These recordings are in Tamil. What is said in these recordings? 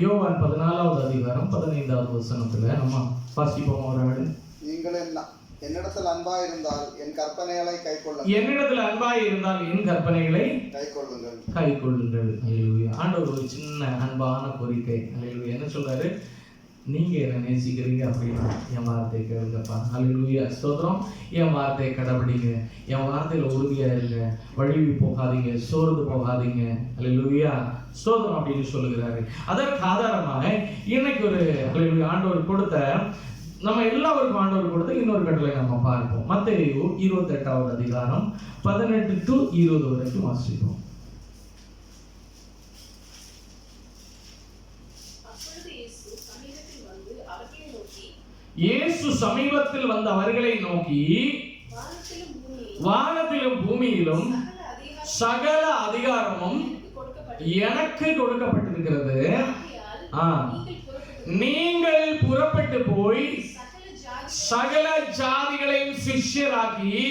யோவான் பதினாலாவது அதிகாரம் பதினைந்தாவது வசனத்துல நம்ம வாசிப்போம் ஒரு ஆடு நீங்கள் என்ன என்னிடத்தில் அன்பாய் இருந்தால் என் கற்பனைகளை கைக்கொள்ளுங்கள். என்னிடத்துல அன்பாய் இருந்தால் என் கற்பனைகளை கை கொள்ளுங்கள் அல்லேலூயா ஆண்டவர் ஒரு சின்ன அன்பான கோரிக்கை. என்ன சொல்றாரு? நீங்கள் என்ன நேசிக்கிறீங்க அப்படின்னா என் வார்த்தை கேளுங்கப்பா. அல்லேலூயா ஸ்தோத்திரம். என் வார்த்தையை கடைபிடிங்க. என் வார்த்தையில் உறுதியாக இருங்க. வழுவி போகாதீங்க. சோர்ந்து போகாதீங்க. அல்லேலூயா ஸ்தோத்திரம் அப்படின்னு சொல்லுகிறாரு. அதற்கு ஆதாரமாக இன்னைக்கு ஒரு ஆண்டவர் கொடுத்த நம்ம எல்லாருக்கும் ஆண்டவர் கொடுத்த இன்னொரு கட்டளை நம்ம பார்ப்போம். மத்தேயு இருபத்தெட்டாவது அதிகாரம் பதினெட்டு டு இருபது வரைக்கும் வாசிப்போம் அப்பொழுது இயேசு சமீபத்தில் வந்து அவர்களை நோக்கி இயேசு சமீபத்தில் வந்த அவர்களை நோக்கி வானத்திலும் பூமியிலும் சகல அதிகாரம் சகல அதிகாரமும் எனக்கு கொடுக்கப்பட்டிருக்கிறது. நீங்கள் புறப்பட்டு போய் சகல ஜாதி சகல ஜாதிகளையும் சிஷ்யராக்கி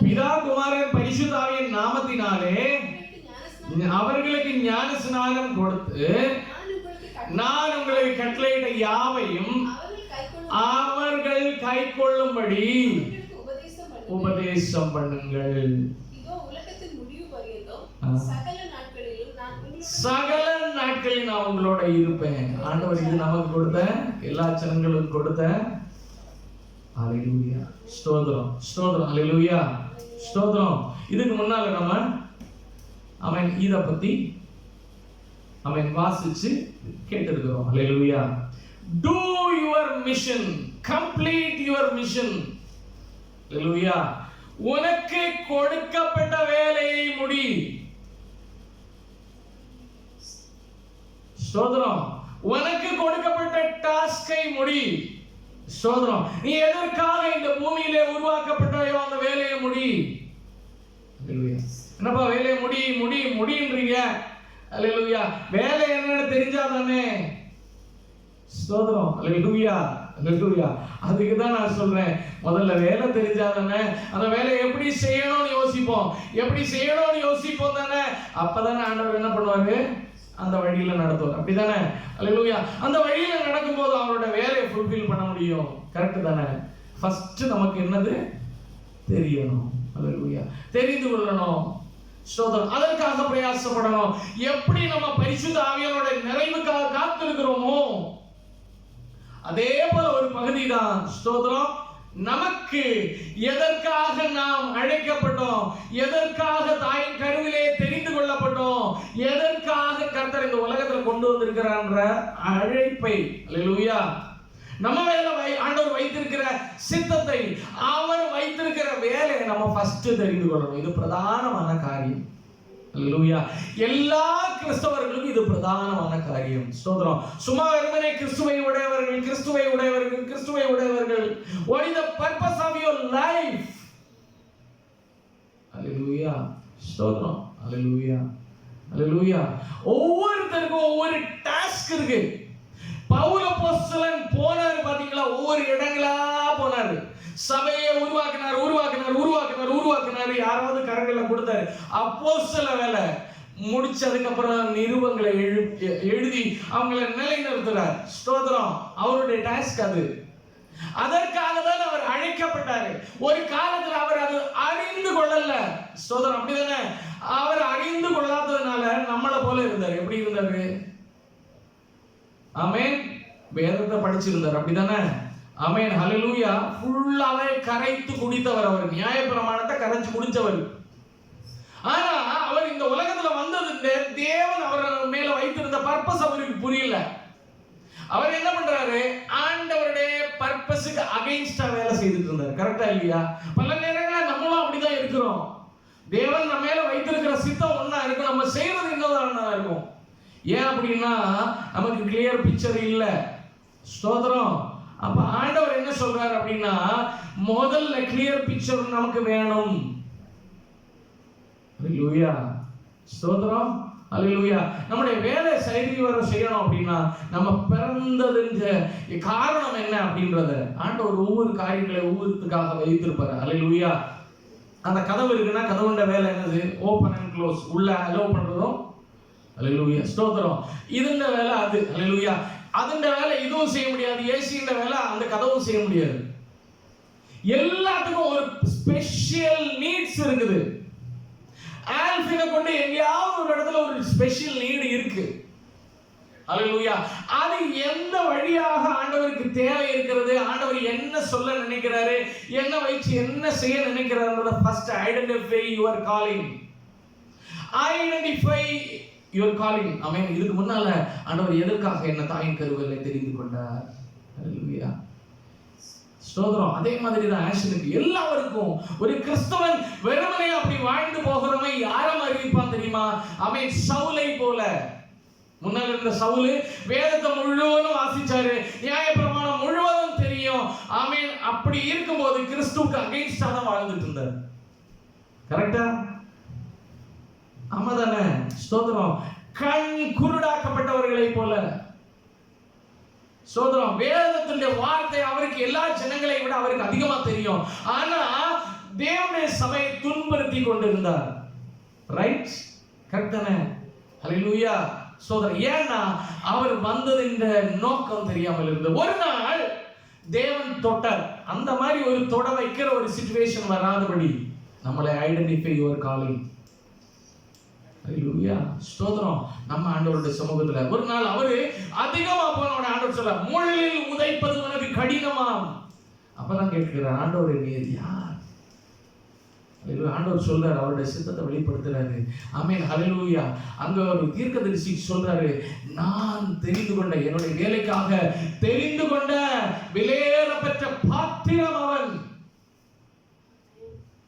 பிதா குமாரன் பரிசுத்தாவி நாமத்தினாலே அவர்களுக்கு ஞான ஸ்நானம் கொடுத்து நான் உங்களுக்கு நான் உங்களுக்கு கட்டளை- கட்டளையிட்ட யாவையும் அவர்கள் கை கொள்ளும்படி உபதேசம் பண்ணுங்கள். சகல நாட்களில் நான் உங்களோட இருப்பேன். ஆண்டவர் இது நமக்கு கொடுத்த எல்லா ஜனங்களுக்கும் கொடுத்த. அலையூயா ஸ்தோத்திரம் ஸ்தோத்திரம். அலையூயா ஸ்தோத்திரம். இதுக்கு முன்னால நம்ம அவன் இத பத்தி அவன் வாசிச்சு கேட்டிருக்கிறோம். Hallelujah to your mission complete your mission hallelujah உனக்கு கொடுக்கப்பட்ட வேலையை முடி. சோதனம் உனக்கு கொடுக்கப்பட்ட டாஸ்கை முடி. சோதனம் நீ எதற்காக இந்த பூமியிலே உருவாக்கப்பட்டாயோ அந்த வேலையை முடி? என்னப்பா வேலையை முடி முடி முடின்றீங்க? அல்லேலூயா வேலை என்னன்னு தெரிஞ்சா தானே? ஸ்தோத்திரம். அல்லேலூயா அல்லேலூயா அதுக்கு தான் நான் சொல்றேன். முதல்ல வேலை தெரிஞ்சாதானே அந்த வேலையை எப்படி செய்யணும்னு யோசிப்போம். எப்படி செய்யணும்னு யோசிப்போம் தானே? அப்பதானே ஆண்டவர் என்ன பண்ணுவாரு? அந்த வழியில நடத்துவார். அப்படிதானே? அல்லேலூயா அந்த வழியில நடக்கும்போது அவரோட வேலையை ஃபுல்ஃபில் பண்ண முடியும். கரெக்ட் தானே? ஃபர்ஸ்ட் நமக்கு என்னது? தெரியணும். அல்லேலூயா தெரிந்து கொள்ளணும். சோதனம் அதற்காக பிரயாசப்படணும். எப்படி நம்ம பரிசுத்த ஆவியனோட நிறைவுக்காக காத்திருக்கிறோமோ அதே போல ஒரு பகுதி தான் ஸ்தோத்திரம். நமக்கு எதற்காக நாம் அழைக்கப்பட்டோம்? எதற்காக தாயின் கருவிலே தெரிந்து கொள்ளப்பட்டோம்? எதற்காக கர்த்தர் இந்த உலகத்துல கொண்டு வந்திருக்கிறான்ற அழைப்பை. அல்லேலூயா நம்ம மேல வை ஆண்டவர் வைத்திருக்கிற சித்தத்தை அவர் வைத்திருக்கிற வேலையை நம்ம ஃபர்ஸ்ட் தெரிந்து கொள்ளணும். இது பிரதானமான காரியம். அல்லேலூயா எல்லா கிறிஸ்தவர்களுக்கும் இது பிரதானமான காரியம். சோதரம் சும்மா வெறுமனே கிறிஸ்துவை உடையவர்கள் கிறிஸ்துவை உடையவர்கள் கிறிஸ்துவை உடையவர்கள். What is the purpose of your life? அல்லேலூயா ஸ்தோத்திரம் அல்லேலூயா அல்லேலூயா ஒவ்வொருத்தருக்கும் ஒவ்வொரு டாஸ்க் இருக்கு. சபையை உருவாக்கினார் உருவாக்கினார் உருவாக்கினார் உருவாக்கினார். யாராவது கரங்களை கொடுத்தாரு. அப்போ சில வேலை முடிச்சதுக்கப்புறம் நிருபங்களை எழு எ- எழுதி அவங்கள நிலைநிறுத்துறார். ஸ்தோத்திரம். அவருடைய டாஸ்க் அது. அதற்காக தான் அவர் அழைக்கப்பட்டாரு. ஒரு காலத்தில் அவர் அது அறிந்து கொள்ளல. ஸ்தோத்திரம். அப்படிதானே? அவர் அறிந்து கொள்ளாததுனால நம்மளை போல இருந்தார். எப்படி இருந்தாரு? ஆமே வேதத்தை படிச்சிருந்தார். அப்படிதானே? அமேன் ஹலலூயா ஃபுல்லாவே கரைத்து குடித்தவர் அவர். நியாயப்பிரமாணத்தை கரைச்சு குடித்தவர். ஆனா அவர் இந்த உலகத்துல வந்தது தேவன் அவர் மேல வைத்திருந்த பர்பஸ் அவருக்கு புரியல. அவர் என்ன பண்றாரு? ஆண்டவருடைய பர்பஸுக்கு அகைன்ஸ்டா வேலை செய்துட்டு இருந்தார். கரெக்டா இல்லையா? பல நேரங்களில் நம்மளும் அப்படிதான் இருக்கிறோம். தேவன் நம்ம மேல வைத்திருக்கிற சித்தம் ஒன்னா இருக்கும் நம்ம செய்யறது இன்னொரு இருக்கும். ஏன் அப்படின்னா நமக்கு கிளியர் பிக்சர் இல்லை. ஸ்தோத்திரம். அப்ப ஆண்டவர் என்ன சொல்றாரு அப்படின்னா முதல்ல கிளியர் பிக்சர் நமக்கு வேணும். அல்லேலூயா ஸ்தோத்திரம். அல்லேலூயா நம்முடைய வேலை செய்தி வர செய்யணும் அப்படின்னா நம்ம பிறந்ததுங்க காரணம் என்ன அப்படின்றத ஆண்டவர் ஒவ்வொரு காரியங்களை ஒவ்வொருத்துக்காக வைத்திருப்பாரு. அலுவயா அந்த கதவு இருக்குன்னா கதவுண்ட வேலை என்னது? ஓப்பன் அண்ட் க்ளோஸ் உள்ள அலோவ் பண்றதும். அலுவயா ஸ்தோத்திரம். இதுன்ற வேலை அது. அலுவயா அதுன்ற வேலை இதுவும் செய்ய முடியாது ஏசின்ற வேலை அந்த கதவும் செய்ய முடியாது. எல்லாத்துக்கும் ஒரு ஸ்பெஷல் நீட்ஸ் இருக்குது. ஆல்ஃபினை கொண்டு எங்கேயாவது ஒரு இடத்துல ஒரு ஸ்பெஷல் நீடு இருக்கு. அல்லேலூயா அது எந்த வழியாக ஆண்டவருக்கு தேவை இருக்கிறது ஆண்டவர் என்ன சொல்ல நினைக்கிறாரு என்ன வச்சு என்ன செய்ய நினைக்கிறாருன்றத first identify your calling identify your calling அவன் இதுக்கு முன்னால ஆண்டவர் எதற்காக என்ன தாயின் கருவிலை தெரிந்து கொண்டார்? அல்லேலூயா ஸ்தோத்திரம். அதே மாதிரி தான் ஆஷனுக்கு எல்லாருக்கும் ஒரு கிறிஸ்தவன் வெறுமனே அப்படி வாழ்ந்து போகிறவன் யாரும் அறிவிப்பான் தெரியுமா? அவன் சவுலை போல. முன்னால் இருந்த சவுலு வேதத்தை முழுவதும் வாசிச்சாரு. நியாய பிரமாணம் முழுவதும் தெரியும். ஆமென் அப்படி இருக்கும்போது கிறிஸ்துவுக்கு அகைன்ஸ்டா தான் வாழ்ந்துட்டு இருந்தார். கரெக்டா ஆமா தானே ஸ்தோத்திரம். கண் குருடாக்கப்பட்டவர்களை போல. சோதரம் வேதத்துடைய வார்த்தை அவருக்கு எல்லா ஜனங்களை விட அவருக்கு அதிகமா தெரியும். ஆனா தேவனுடைய சபையை துன்புறுத்தி கொண்டிருந்தார். ரைட் கரெக்ட் தானே? ஹalleluya சோதரம் ஏன்னா அவர் வந்தது இந்த நோக்கம் தெரியாமல் இருந்தது. ஒரு நாள் தேவன் தொட்டார். அந்த மாதிரி ஒரு தொட வைக்கிற ஒரு சுச்சுவேஷன் வராதபடி நம்மளை ஐடென்டிஃபை ஒரு காலிங் ஸ்தோத்திரம். நம்ம ஆண்டவருடைய சமூகத்துல ஒரு நாள் அவரு அதிகமா போனவன ஆண்டவர் சொல்ல முள்ளில் உதைப்பது உனக்கு கடினமாம் அப்பதான் கேட்கிறார் ஆண்டவர் நீர் யார்? ஆண்டவர் சொல்றாரு அவருடைய சித்தத்தை வெளிப்படுத்துறாரு. அமேன் ஹலலூயா அங்க ஒரு தீர்க்கதரிசி சொல்றாரு நான் தெரிந்து கொண்ட என்னுடைய வேலைக்காக தெரிந்து கொண்ட விலையேற பெற்ற பாத்திரம் அவன்.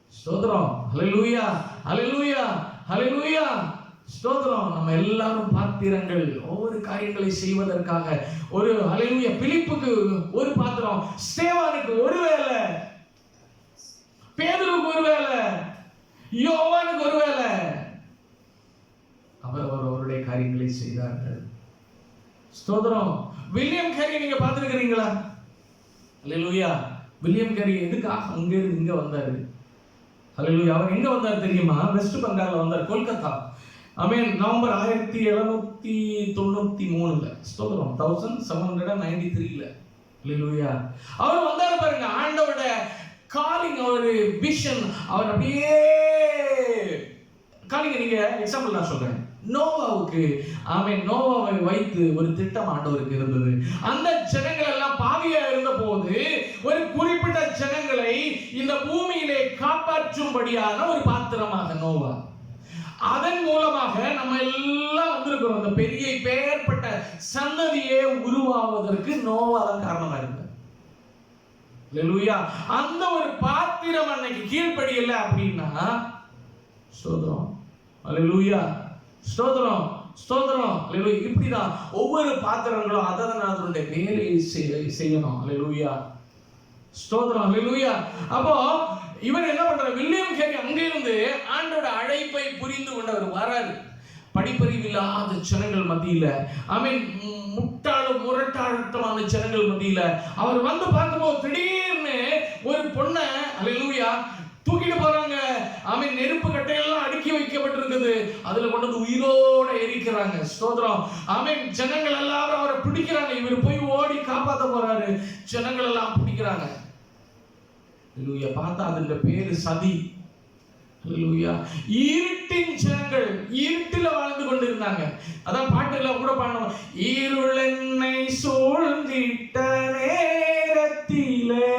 சோதரம் ஹலலூயா ஹலலூயா ஹalleluya. ஸ்தோத்திரம். நம்ம எல்லாரும் பாத்திரங்கள் ஒவ்வொரு காரியங்களை செய்வதற்காக. ஒரு ஹalleluya பிலிப்புக்கு ஒரு பாத்திரம் சேவானுக்கு ஒரு வேலை பேதுருக்கு ஒரு வேலை யோவானுக்கு ஒரு வேலை அவர் அவர் அவருடைய காரியங்களை செய்தார்கள். ஸ்தோத்திரம். வில்லியம் கேரி நீங்க பார்த்துருக்கிறீங்களா? அல்லேலூயா வில்லியம் கேரி எதுக்காக அங்க இருந்து இங்க வந்தாரு? அல்லேலூயா அவர் எங்க வந்தார் தெரியுமா? வெஸ்ட் பெங்கால்ல வந்தார் கொல்கத்தா. ஐ நவம்பர் ஆயிரத்தி எழுநூத்தி தொண்ணூத்தி மூணுல. ஸ்தோத்திரம். தௌசண்ட் செவன் ஹண்ட்ரட் நைன்டி த்ரீல அல்லேலூயா அவர் வந்தாரு பாருங்க ஆண்டோட காலிங் அவர் விஷன் அவர் அப்படியே காலிங்க நீங்க எக்ஸாம்பிள் நான் சொல்றேன். நோவாவுக்கு ஆமே நோவாவை வைத்து ஒரு திட்டம் ஆண்டவருக்கு இருந்தது. அந்த ஜனங்கள் எல்லாம் பாவியா இருந்த போது ஒரு குறிப்பிட்ட ஜனங்களை இந்த பூமியிலே காப்பாற்றும்படியான ஒரு பாத்திரமாக நோவா. அதன் மூலமாக நம்ம எல்லாம் வந்திருக்கிறோம். அந்த பெரிய பெயர்பட்ட சன்னதியே உருவாவதற்கு நோவா தான் காரணமா இருந்தார். அந்த ஒரு பாத்திரம் அன்னைக்கு கீழ்ப்படியல அப்படின்னா ஸ்தோத்திரம். அல்லேலூயா. ஸ்தோத்திரம் ஸ்தோத்திரம். இப்படிதான் ஒவ்வொரு பாத்திரங்களும் அதன் அதனுடைய வேலையை செய்ய- செய்யணும். அல்லேலூயா. ஸ்தோத்திரம் அல்லேலூயா. அப்போ இவர் என்ன பண்றாரு வில்லியம் கேரி அங்கிருந்து ஆண்டோட அழைப்பை புரிந்து கொண்டவர் வராரு. படிப்பறிவில்லாத ஜனங்கள் மத்தியில ஐ மீன் முட்டாளும் முரட்டாட்டமான ஜனங்கள் மத்தியில அவர் வந்து பார்க்கும்போது திடீர்னு ஒரு பொண்ணை அல்லேலூயா தூக்கிட்டு போறாங்க. ஐ மீன் நெருப்பு கட்டையெல்லாம் அடுக்கி வைக்கப்பட்டிருக்குது. அதுல கொண்டு வந்து உயிரோட எரிக்கிறாங்க. ஸ்தோத்திரம். ஐ மீன் ஜனங்கள் எல்லாரும் அவரை பிடிக்கிறாங்க. இவர் போய் ஓடி காப்பாற்ற போறாரு. ஜனங்கள் எல்லாம் பிடிக்கிறாங்க. அல்லேலூயா பார்த்தா அதுல பேரு சதி. அல்லேலூயா இருட்டின் ஜனங்கள் இருட்டில் வாழ்ந்து கொண்டிருந்தாங்க. அதான் பாட்டுல கூட பாடணும். இருள் என்னை சூழ்ந்திட்ட நேரத்திலே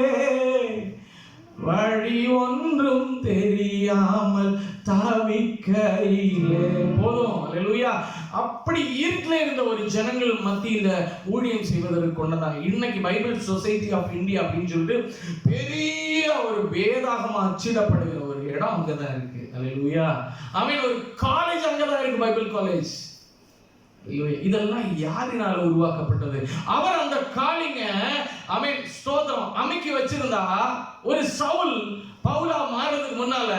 வழி ஒன்றும் தெரியாமல் தவிக்கையிலே. போதும். அல்லேலூயா அப்படி இருட்டில் இருந்த ஒரு ஜனங்கள் இந்த ஊழியம் செய்வதற்கு கொண்டதாங்க இன்னைக்கு பைபிள் சொசைட்டி ஆஃப் இந்தியா அப்படின்னு சொல்லிட்டு பெரிய ஒரு வேதாகமா அச்சிடப்படுகிற ஒரு இடம் அங்கதான் இருக்கு. அல்லேலூயா ஐ ஒரு காலேஜ் அங்கதான் இருக்கு பைபிள் காலேஜ் இதெல்லாம் யாரினால உருவாக்கப்பட்டது? அவர் அந்த காலிங்க அமீன் ஸ்தோத்திரம் அமைக்கி வச்சிருந்தா ஒரு சவுல் பவுலா மாறதுக்கு முன்னால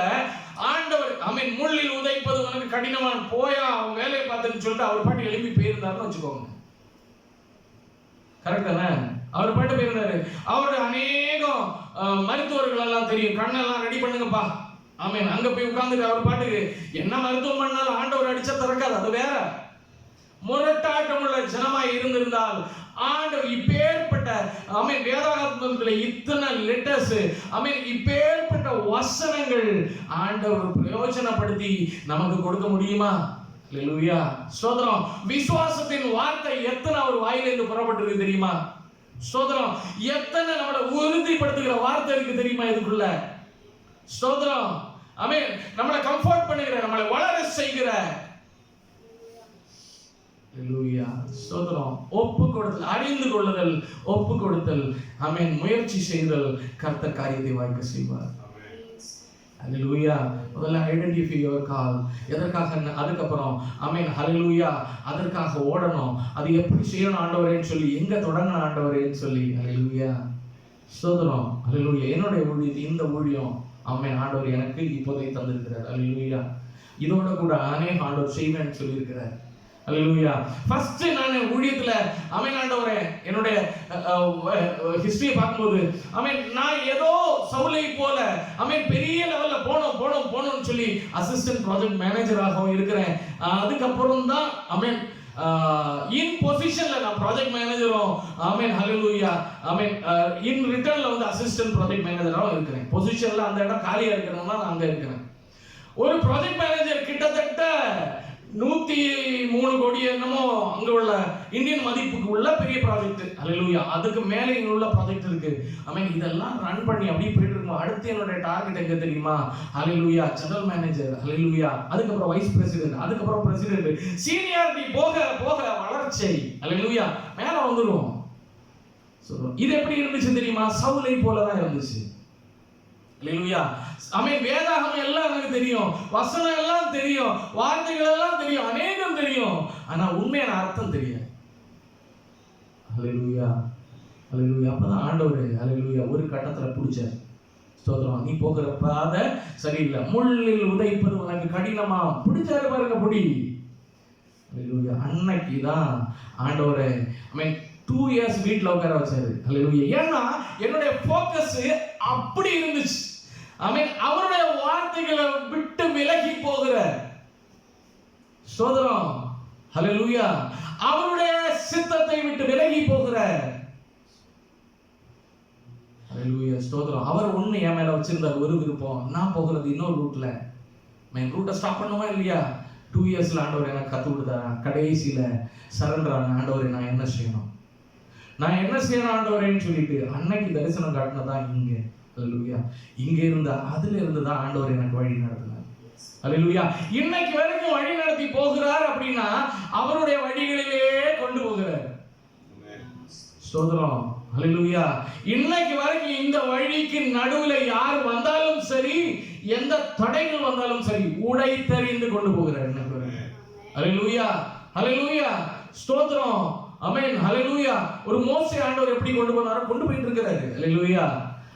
ஆண்டவர் அமீன் முள்ளில் உதைப்பது உனக்கு கடினமான போயா அவன் வேலையை பார்த்துன்னு சொல்லிட்டு அவர் பாட்டு எழுப்பி போயிருந்தாருன்னு வச்சுக்கோங்க. கரெக்ட் தானே? அவர் பாட்டு போயிருந்தாரு. அவருடைய அநேகம் மருத்துவர்கள் எல்லாம் தெரியும். கண்ணெல்லாம் ரெடி பண்ணுங்கப்பா. ஆமீன் அங்க போய் உட்கார்ந்துட்டு அவர் பாட்டுக்கு என்ன மருத்துவம் பண்ணாலும் ஆண்டவர் அடிச்சா திறக்காது அது வேற. முரட்டாட்டமுள்ள ஜனமாய் இருந்திருந்தால் ஆண்டவர் இப்பேற்பட்ட அமீன் வேதாகமத்தில் இத்தனை லெட்டர்ஸ் அமீன் இப்பேற்பட்ட வசனங்கள் ஆண்டவர் பிரயோஜனப்படுத்தி நமக்கு கொடுக்க முடியுமா? லெலுயா சோதனம் விசுவாசத்தின் வார்த்தை எத்தனை அவர் வாயிலிருந்து புறப்பட்டிருக்கு தெரியுமா? சோதனம் எத்தனை நம்மளை உறுதிப்படுத்துகிற வார்த்தை இருக்கு தெரியுமா இதுக்குள்ள? சோதனம் அமீன் நம்மளை கம்ஃபர்ட் பண்ணுகிற நம்மளை வளர செய்கிற. ஹalleluya. ஒப்பு கொடுத்தல் அறிந்து கொள்ளுதல் ஒப்பு கொடுத்தல். அமீன் முயற்சி செய்தல் கர்த்த காரியத்தை வாய்க்க செய்வார். ஹalleluya முதல்ல ஐடென்டிஃபை யுவர் கால் எதற்காக? அதுக்கப்புறம் அமீன் ஹalleluya அதற்காக ஓடணும். அது எப்படி செய்யணும் ஆண்டவரேன்னு சொல்லி எங்கே தொடங்கணும் ஆண்டவரேன்னு சொல்லி. ஹalleluya சோதனம். ஹalleluya என்னுடைய ஊழியம் இந்த ஊழியம். அம்மன் ஆண்டவர் எனக்கு இப்போதை தந்திருக்கிறார். ஹalleluya இதோட கூட அநேக ஆண்டவர் செய்வேன்னு சொல்லியிருக்கிறார். அல்லேலூயா ஃபர்ஸ்ட் நான் ஊழியத்தில் அமீன் என்னுடைய ஹிஸ்டரியை பார்க்கும்போது அமீன் நான் ஏதோ சவுலை போல அமீன் பெரிய லெவலில் போனோம் போனோம் போனோம்னு சொல்லி அசிஸ்டன்ட் ப்ராஜெக்ட் மேனேஜராகவும் இருக்கிறேன். அதுக்கப்புறம் தான் அமீன் இன் பொசிஷன்ல நான் ப்ராஜெக்ட் மேனேஜரும் ஆமீன் ஹalleluya ஆமீன் இன் ரிட்டர்ன்ல வந்து அசிஸ்டன்ட் ப்ராஜெக்ட் மேனேஜராகவும் இருக்கிறேன். பொசிஷன்ல அந்த இடம் காலியா இருக்கிறதுனால நான் அங்க இருக்கிறேன். ஒரு ப்ராஜெக்ட் மேனேஜர் கிட்டத்தட்ட நூத்தி மூணு கோடி என்னமோ அங்க உள்ள இந்தியன் மதிப்புக்கு உள்ள பெரிய ப்ராஜெக்ட் அல்லேலூயா அதுக்கு மேலே இங்கே உள்ள ப்ராஜெக்ட் இருக்கு. ஐ இதெல்லாம் ரன் பண்ணி அப்படியே போயிட்டு இருக்கும் அடுத்து என்னுடைய டார்கெட் எங்க தெரியுமா? அல்லேலூயா ஜெனரல் மேனேஜர் அல்லேலூயா அதுக்கப்புறம் வைஸ் பிரசிடென்ட் அதுக்கப்புறம் பிரசிடென்ட் சீனியாரிட்டி போக போக வளர்ச்சி. அல்லேலூயா மேல வந்துடுவோம் சொல்றோம் இது எப்படி இருந்துச்சு தெரியுமா? சவுலை போல தான் இருந்துச்சு. அல்லேலூயா அமீன் வேதாகம் எல்லாம் எனக்கு தெரியும். வசனம் எல்லாம் தெரியும். வார்த்தைகள் எல்லாம் தெரியும். அநேகம் தெரியும். ஆனா உண்மையான அர்த்தம் தெரியும் அல்லேலூயா அல்லேலூயா அப்பதான் ஆண்டவர் அல்லேலூயா ஒரு கட்டத்துல பிடிச்சார். ஸ்தோத்திரம் நீ போகிற பாதை சரியில்லை. முள்ளில் உதைப்பது உனக்கு கடினமா? பிடிச்சாரு பாருங்க புடி. அல்லேலூயா அன்னைக்கு தான் ஆண்டவரை ஐ மீன் டூ இயர்ஸ் வீட்டில் உட்கார வச்சாரு. அல்லேலூயா ஏன்னா என்னுடைய ஃபோக்கஸ் அப்படி இருந்துச்சு. ஐ மீன் அவருடைய வார்த்தைகளை விட்டு விலகி போகிற சோதரம் லூயா அவருடைய சித்தத்தை விட்டு விலகி போகிற ஹalleluya ஸ்தோத்திரம் அவர் ஒண்ணு என் மேல வச்சிருந்தார். ஒரு விருப்பம். நான் போகிறது இன்னொரு ரூட்ல மெயின் ரூட்டை ஸ்டாப் பண்ணுமா இல்லையா? டூ இயர்ஸில் ஆண்டவர் எனக்கு கத்து கொடுத்தாரா? கடைசியில சரண்டரான ஆண்டவரை நான் என்ன செய்யணும்? நான் என்ன செய்யணும் ஆண்டவரேன்னு சொல்லிட்டு அன்னைக்கு தரிசனம் காட்டினதான் இங்கே. அல்லேலூயா இங்க இருந்த அதுல இருந்து தான் ஆண்டவர் எனக்கு வழி நடத்தினார். அல்லேலூயா இன்னைக்கு வரைக்கும் வழி நடத்தி போகிறார் அப்படின்னா அவருடைய வழிகளிலே கொண்டு போகிறார். சோதரம் அல்லேலூயா இன்னைக்கு வரைக்கும் இந்த வழிக்கு நடுவுல யார் வந்தாலும் சரி எந்த தடைகள் வந்தாலும் சரி உடை தெரிந்து கொண்டு போகிறார் இன்னைக்கு வரைக்கும். ஸ்தோத்திரம். அமேன் ஹலெலூயா ஒரு மோசை ஆண்டவர் எப்படி கொண்டு போனாரோ கொண்டு போயிட்டு இருக்கிறாரு. ஹalleluya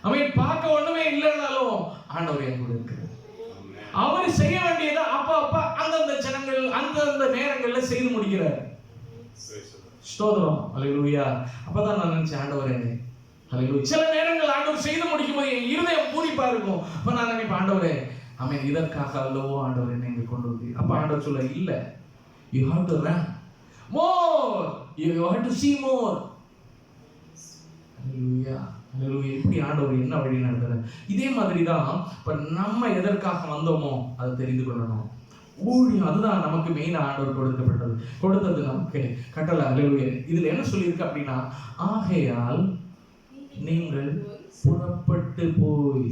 அவன் பார்க்க ஒண்ணுமே இல்லைனாலும் ஆண்டவர் என் கூட இருக்கிறார். அவர் செய்ய வேண்டியதை அப்ப அப்ப அந்தந்த ஜனங்கள் அந்தந்த நேரங்கள்ல செய்து முடிக்கிறார். ஸ்தோதரம் ஹalleluya அப்பதான் நான் நினைச்சேன் ஆண்டவரே ஹalleluya சில நேரங்கள் ஆண்டவர் செய்து முடிக்கும் போது என் இருதயம் பூரிப்பா இருக்கும். அப்ப நான் நினைப்பேன் ஆண்டவரே அமைன் இதற்காக அல்லவோ ஆண்டவர் என்னை இங்க கொண்டு வந்து. அப்ப ஆண்டவர் சொல்ல இல்ல. You have to run more you have to see more ஹalleluya எப்படி இப்படி ஆண்டவர் என்ன வழி நடத்துறார்? இதே மாதிரி தான் இப்போ நம்ம எதற்காக வந்தோமோ அதை தெரிந்து கொள்ளணும். ஊழியம் அதுதான் நமக்கு மெயின் ஆண்டவர் கொடுக்கப்பட்டது. கொடுத்தது நமக்கு கட்டளை. ஹalleluya இதில் என்ன சொல்லியிருக்கு அப்படின்னா ஆகையால் நீங்கள் புறப்பட்டு போய்.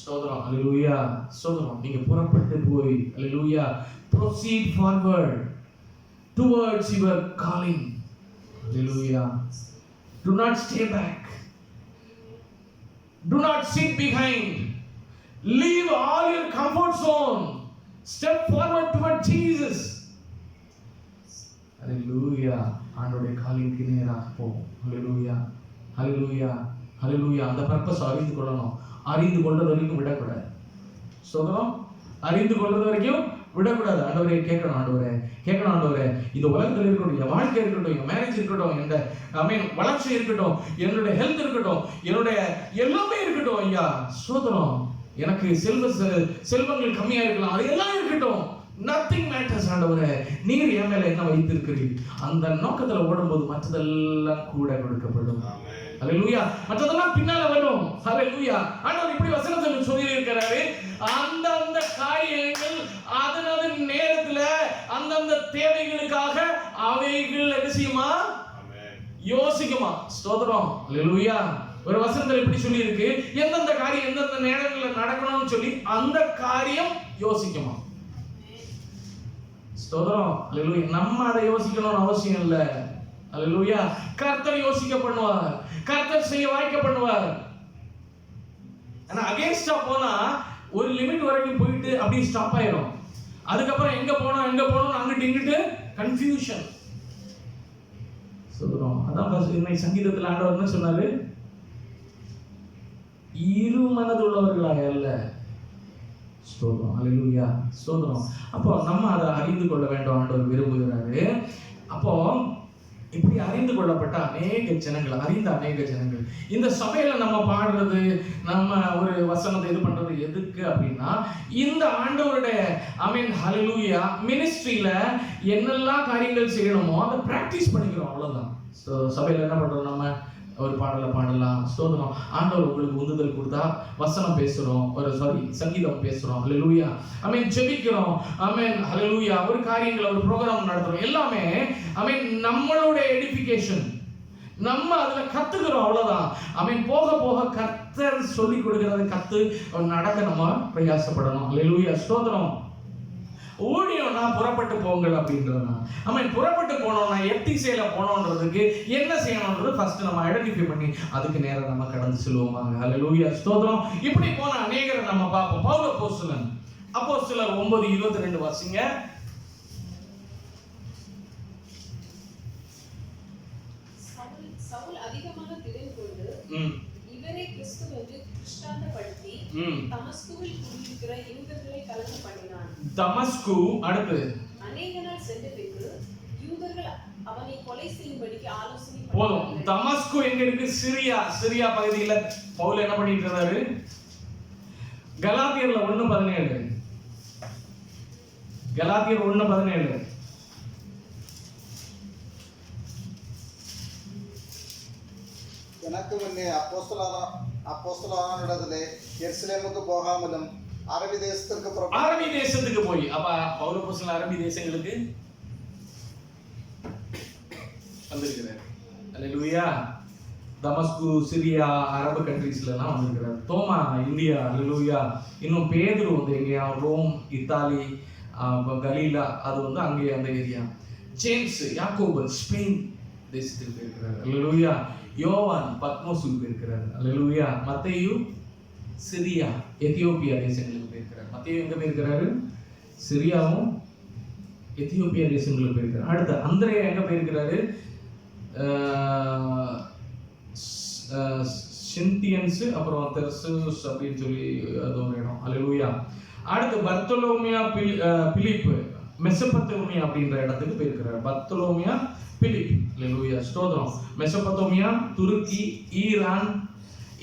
சோதரம் ஹalleluya சோதரம் நீங்கள் புறப்பட்டு போய். ஹalleluya proceed forward towards your calling hallelujah. Do not stay back do not sit behind leave all your comfort zone step forward toward jesus hallelujah ஆண்டோடைய காலிக்கு நேராக போகும் ஹalleluya ஹalleluya ஹalleluya அந்த பர்பஸ் அறிந்து கொள்ளணும் அறிந்து கொண்டது வரைக்கும் விடக்கூடாது சொல்றோம் அறிந்து கொண்டது வரைக்கும் விடக்கூடாது. ஆண்டவரே கேட்கணும் ஆண்டவரே கேட்கணும் ஆண்டவரே. இந்த உலகத்தில் இருக்கட்டும் என் வாழ்க்கை இருக்கட்டும் என் மேரேஜ் இருக்கட்டும் என் ஐ மீன் வளர்ச்சி இருக்கட்டும் என்னுடைய ஹெல்த் இருக்கட்டும் என்னுடைய எல்லாமே இருக்கட்டும் ஐயா. சோதனம். எனக்கு செல்வ செ- செல்வங்கள் கம்மியா இருக்கலாம். அது எல்லாம் இருக்கட்டும். நத்திங் மேட்டர்ஸ் ஆண்டவரே. நீர் என் மேல என்ன வைத்திருக்கிறீர்? அந்த நோக்கத்துல ஓடும்போது மற்றதெல்லாம் கூட கொடுக்கப்படும். ஹalleluya மற்றதெல்லாம் பின்னால வரும். ஹalleluya ஆண்டவர் இப்படி வசனத்துல சொல்லி இருக்கிறாரு அந்தந்த காரியங்கள் அதனது நேரத்துல அந்தந்த தேவைகளுக்காக அவைகள் செய்யுமா? யோசிக்குமா? ஸ்தோத்திரம். ஹalleluya ஒரு வசனத்துல இப்படி சொல்லி இருக்கு எந்தெந்த காரியம் எந்தெந்த நேரங்கள்ல நடக்கணும்னு சொல்லி அந்த காரியம் யோசிக்குமா? ஸ்தோத்திரம். நம்ம அதை யோசிக்கணும்னு அவசியம் இல்ல. ஹalleluya கர்த்தர் யோசிக்க பண்ணுவார் கர்த்தர் செய்ய வாய்க்க பண்ணுவார் ஆனா அகேன்ஸ்டா போனா ஒரு லிமிட் வரைக்கும் போயிட்டு அப்படியே ஸ்டாப் ஆயிரும். அதுக்கப்புறம் எங்க போனோம் எங்க போனோம் அங்கிட்டு இங்கிட்டு கன்ஃபியூஷன் சொல்றோம். அதான் சங்கீதத்தில் இன்னைக்கு சங்கீதத்துல ஆண்டவர் என்ன சொன்னாரு? இரு மனதுள்ளவர்களாக அல்ல. ஸ்தோத்திரம் அல்லேலூயா ஸ்தோத்திரம் அப்போ நம்ம அதை அறிந்து கொள்ள வேண்டும் ஆண்டவர் விரும்புகிறாரு. அப்போ இப்படி அறிந்து கொள்ளப்பட்ட அநேக ஜனங்கள் அறிந்த அநேக ஜனங்கள். இந்த சபையில நம்ம பாடுறது நம்ம ஒரு வசனத்தை இது பண்றது எதுக்கு அப்படின்னா இந்த ஆண்டவருடைய ஐ மீன் ஹalleluya மினிஸ்ட்ரியில என்னெல்லாம் காரியங்கள் செய்யணுமோ அதை பிராக்டிஸ் பண்ணிக்கிறோம் அவ்வளவுதான். ஸோ சபையில என்ன பண்றோம் நம்ம? ஒரு பாடலை பாடலாம் ஸ்தோத்திரம். ஆண்டவர் உங்களுக்கு உந்துதல் கொடுத்தா வசனம் பேசுகிறோம் ஒரு சாரி சங்கீதம் பேசுகிறோம் ஹalleluya ஐ மீன் ஜெபிக்கிறோம். ஐ மீன் லூயா ஒரு காரியங்களை ஒரு ப்ரோக்ராம் நடத்துகிறோம் எல்லாமே ஐ மீன் நம்மளுடைய எடிஃபிகேஷன் நம்ம அதில் கற்றுக்கிறோம் அவ்வளோதான் ஐ மீன் போக போக கர்த்தர் சொல்லி கொடுக்கறத கற்று நடக்க நம்ம பிரயாசப்படணும். லூயா ஸ்தோத்திரம். ஊழியம்னா புறப்பட்டு போங்கள் அப்படின்றதுனா நம்ம புறப்பட்டு போனோம்னா எத்திசையில போனோன்றதுக்கு என்ன செய்யணும்ன்றது ஃபர்ஸ்ட் நம்ம ஐடென்டிஃபை பண்ணி அதுக்கு நேரம் நம்ம கடந்து செல்வோமாங்க ஹalleluya ஸ்தோத்திரம். இப்படி போன அநேகரை நம்ம பார்ப்போம். பவுல் அப்போஸ்தலன். அப்போஸ்தலர் 9 22 வாசிங்க. சவுல் அதிகமாக திடன் கொண்டு ம். தமஸ்குவில் குடியிருக்கிற யூதர்களை கலந்து பண்ணினான். தமஸ்கு அடுத்து? அநேக நாள் சென்ற பின்பு யூதர்கள் அவனை கொலை செய்யும்படிக்கு ஆலோசனை போதும். தமஸ்கு எங்க இருக்கு? சிரியா சிரியா பகுதியில பவுல் என்ன பண்ணிட்டு இருந்தாரு கலாத்தியர்ல ஒண்ணு பதினேழு. கலாத்தியர் ஒண்ணு பதினேழு. எனக்கு முன்னே அப்போஸ்தலரா அப்போஸ்தலரானிடத்திலே எருசலேமுக்கு போகாமலும் அரபி தேசத்திற்கு புறப்பட்டு அரபி தேசத்துக்கு போய் அப்ப பவுல அரபி தேசங்களுக்கு வந்திருக்கிறார் அல்லேலூயா தமஸ்கு சிரியா அரபு கண்ட்ரீஸ்ல எல்லாம் வந்திருக்கிறார் தோமா இந்தியா அல்லேலூயா இன்னும் பேதுரு வந்து எங்கேயா ரோம் இத்தாலி கலீலா அது வந்து அங்கே அந்த ஏரியா ஜேம்ஸ் யாக்கோபன் ஸ்பெயின் தேசத்தில் இருக்கிறார் அல்லேலூயா யோவான் பத்மோசுக்கு போயிருக்கிறார் அல்லேலூயா. மத்தையும் சிரியா எத்தியோப்பியா தேசங்களுக்கு போயிருக்கிறார். மத்தையும் எங்கே போயிருக்கிறாரு? சிரியாவும் எத்தியோப்பியா தேசங்களுக்கு போயிருக்கிறார். அடுத்து அந்திரையா எங்கே போயிருக்கிறாரு? சிந்தியன்ஸு அப்புறம் தெர்சஸ் அப்படின்னு சொல்லி அது ஒரு இடம். அல்லேலூயா. அடுத்து பர்த்தலோமியா பிலி பிலிப்பு பிலிப் மெசபத்தோமியா அப்படின்ற இடத்துக்கு போயிருக்கிறார். Bartholomew Philip. லூயா ஸ்தோத்திரம். மெசபத்தோமியா துருக்கி ஈரான்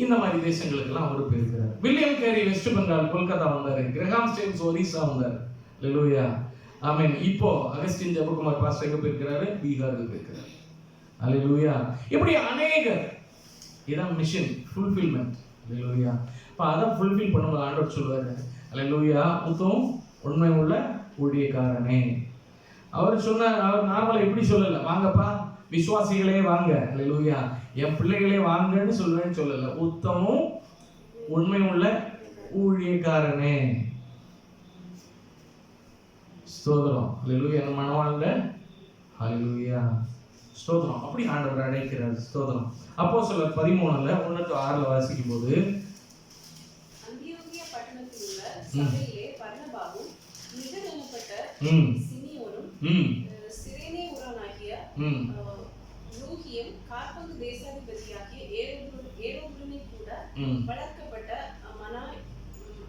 இந்த மாதிரி தேசங்களுக்கெல்லாம் அவர் போயிருக்கிறார். William Carey West Bengal Kolkata வந்தார். கிரகாம் ஸ்டேம்ஸ் ஒரிசா வந்தார். லெலூயா ஆமீன். இப்போ அகஸ்டின் ஜெபகுமார் பாஸ்டர் எங்க போயிருக்கிறாரு? பீகாருக்கு போயிருக்கிறார். அல்லேலூயா இப்படி அநேகர் இதான் மிஷன் ஃபுல்ஃபில்மெண்ட் அல்லேலூயா இப்போ அதை ஃபுல்ஃபில் பண்ணும்போது ஆண்டவர் சொல்வாரு அல்லேலூயா மொத்தம் உண்மை உள்ள ஊழியக்காரனே. அவர் சொன்னார் அவர் நார்மலாக எப்படி சொல்லலை? வாங்கப்பா. விசுவாசிகளே வாங்க. அல்லேலூயா என் பிள்ளைகளே வாங்கன்னு சொல்லுவேன்னு சொல்லல. உத்தமும் உண்மை உள்ள ஊழியக்காரனே. ஸ்தோத்திரம். அல்லேலூயா என்ன மனவாழ்ந்த. ஹalleluya ஸ்தோத்திரம். அப்படி ஆண்டவர் அழைக்கிறார். ஸ்தோத்திரம். அப்போ சொல்ல பதிமூணுல ஒன்று to ஆறுல வாசிக்கும் போது ம். ம். ம். வளர்க்கப்பட்ட அஹ், மனாய்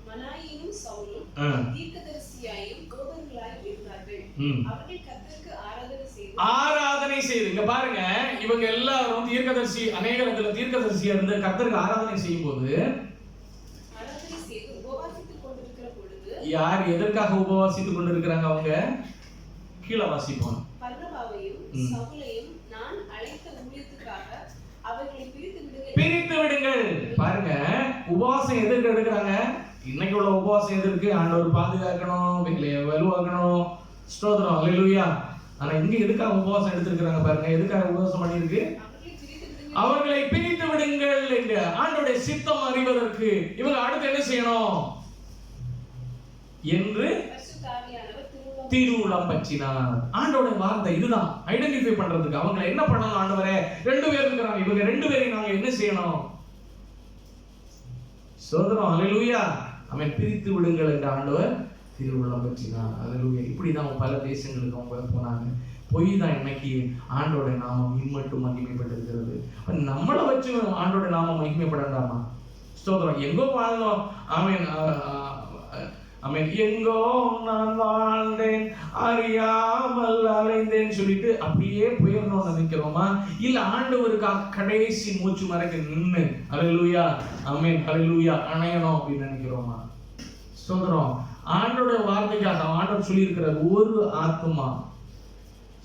மனாயினும் சவுலும் ஆ. தீர்க்கதரிசியாயும் கோதர்களாயும் இருந்தார்கள். ம். அவர்கள் கர்த்தருக்கு ஆராதனை செய்து ஆராதனை செய்து இங்க பாருங்க இவங்க எல்லாரும் தீர்க்கதரிசி அநேகர் இதுல தீர்க்கதரிசியா இருந்து கர்த்தருக்கு ஆராதனை செய்யும் போது யார் எதற்காக உபவாசித்துக் கொண்டிருக்கிறாங்க அவங்க? கீழே வாசிப்போம் பர்னபாவையும் ம். சவுலையும் நான் அழைத்த ஊழியத்துக்காக பிரித்து விடுங்கள். பாருங்க உபவாசம் எதற்கு எடுக்கிறாங்க? இன்னைக்கு உள்ள உபவாசம் எதற்கு ஆண்டவர் பாதுகாக்கணும் வலுவாக்கணும். ஸ்தோத்திரம் அல்லேலூயா ஆனா இங்க எதுக்காக உபவாசம் எடுத்திருக்கிறாங்க பாருங்க? எதுக்காக உபவாசம் பண்ணியிருக்கு? அவர்களை பிரித்து விடுங்கள் என்ற ஆண்டோடைய சித்தம் அறிவதற்கு இவங்க அடுத்து என்ன செய்யணும்? என்று திருவுளம் பற்றினார். ஆண்டோட வார்த்தை இதுதான். ஐடென்டிஃபை பண்றதுக்கு. அவங்க என்ன பண்ணணும் ஆண்டவரே? ரெண்டு பேர் இருக்கிறாங்க. இவங்க ரெண்டு பேரையும் நாங்க என்ன செய்யணும்? சுதந்திரம் அலையிலூயா அவன் பிரித்து விடுங்கள் என்ற ஆண்டவர் திருவிழா பற்றினார். அலையிலூயா இப்படிதான் பல தேசங்களுக்கு அவங்க போனாங்க. பொய் தான் இன்னைக்கு ஆண்டோட நாமம் இம்மட்டும் மகிமைப்பட்டிருக்கிறது. நம்மளை வச்சு ஆண்டோட நாமம் மகிமைப்படண்டாமா? ஸ்தோத்திரம் எங்கோ வாழ்ந்தோம். அவன் அவன் எங்கோ நான் வாழ்ந்தேன் அறியாமல் அலைந்தேன் சொல்லிட்டு அப்படியே போயிடணும்னு நினைக்கிறோமா இல்ல ஆண்டவருக்காக கடைசி மூச்சு மறைக்க நின்று அலையலூயா அமேன் அலையலூயா அணையணும் அப்படின்னு நினைக்கிறோமா? சொல்றோம். ஆண்டோட வார்த்தைக்காக ஆண்டவர் சொல்லியிருக்கிறார் ஒரு ஆத்மா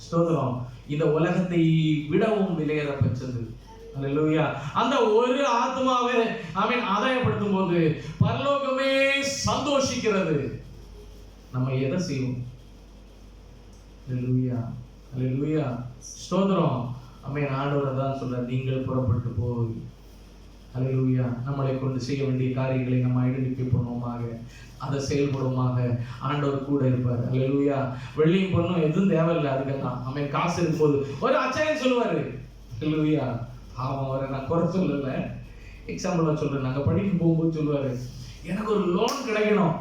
ஸ்தோத்திரம் இந்த உலகத்தை விடவும் விலையேற பெற்றது. அந்த ஒரு ஆத்மாவை அவன் ஆதாயப்படுத்தும் போது பரலோகமே சந்தோஷிக்கிறது. நம்ம எதை செய்வோம்? அல்லேலூயா அல்லேலூயா ஸ்தோத்திரம். அவன் ஆண்டவரை தான் சொல்ல நீங்கள் புறப்பட்டு போய். அலையூயா நம்மளை கொண்டு செய்ய வேண்டிய காரியங்களை நம்ம ஐடென்டிஃபை பண்ணுவோமாக. அதை செயல்படுவோமாக. ஆண்டவர் கூட இருப்பார். அலையூயா வெள்ளியும் பொண்ணும் எதுவும் தேவையில்லை அதுக்கெல்லாம். அவன் காசு இருக்கும்போது ஒரு அச்சாயம் சொல்லுவாரு. அல்லேலூயா அவன் அவரை நான் குறை சொல்லல. எக்ஸாம்பிளாக சொல்கிறேன் நாங்கள் படிக்க போகும்போது சொல்லுவார் எனக்கு ஒரு லோன் கிடைக்கணும்.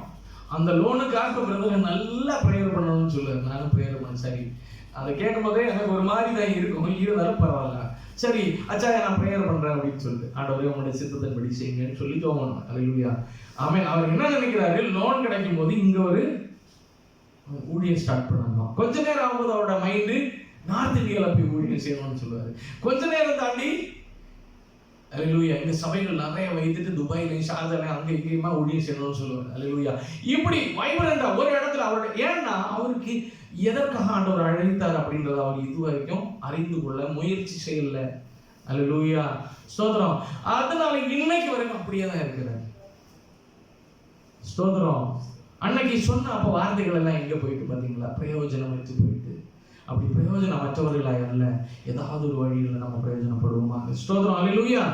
அந்த லோனுக்காக பிரதர் நல்லா ப்ரேயர் பண்ணணும்னு சொல்லுவார். நானும் ப்ரேயர் பண்ணேன். சரி. அதை கேட்கும் போதே எனக்கு ஒரு மாதிரி தான் இருக்கும். இருந்தாலும் பரவாயில்ல. சரி அச்சா நான் ப்ரேயர் பண்ணுறேன் அப்படின்னு சொல்லிட்டு ஆண்டவரே உங்களுடைய சித்தத்தின்படி செய்யுங்கன்னு சொல்லி தோங்கணும் அல்லேலூயா ஆமென் அவர் என்ன நினைக்கிறாரு? லோன் கிடைக்கும் போது இங்கே ஒரு ஊழியம் ஸ்டார்ட் பண்ணணும்? கொஞ்ச நேரம் ஆகும்போது அவரோட மைண்டு நார்த் இந்தியாவில் போய் ஊழியம் செய்யணும்னு சொல்லுவாரு. கொஞ்ச நேரம் தாண்டி அல்லேலூயா இந்த சபைகள் நிறைய வைத்துட்டு துபாயிலையும் ஷார்ஜாலையும் அங்க இங்கேயுமா ஊழியம் செய்யணும்னு சொல்லுவார். அல்லேலூயா இப்படி வைப்ரண்டா ஒரு இடத்துல அவரோட ஏன்னா அவருக்கு எதற்காக ஆண்டவர் அழைத்தார் அப்படின்றத அவர் இது வரைக்கும் அறிந்து கொள்ள முயற்சி செய்யல. அல்லேலூயா ஸ்தோத்திரம். அதனால இன்னைக்கு வரைக்கும் அப்படியே தான் இருக்கிறார். ஸ்தோத்திரம். அன்னைக்கு சொன்ன அப்ப வார்த்தைகள் எல்லாம் எங்க போயிட்டு பாத்தீங்களா பிரயோஜனம் வச்சு போயிட்டு. அப்படி பிரயோஜனம் மற்றவர்களாக அல்ல. ஏதாவது ஒரு வழியில் நம்ம பிரயோஜனப்படுவோமா ஸ்தோத்திரம். அல்லேலூயா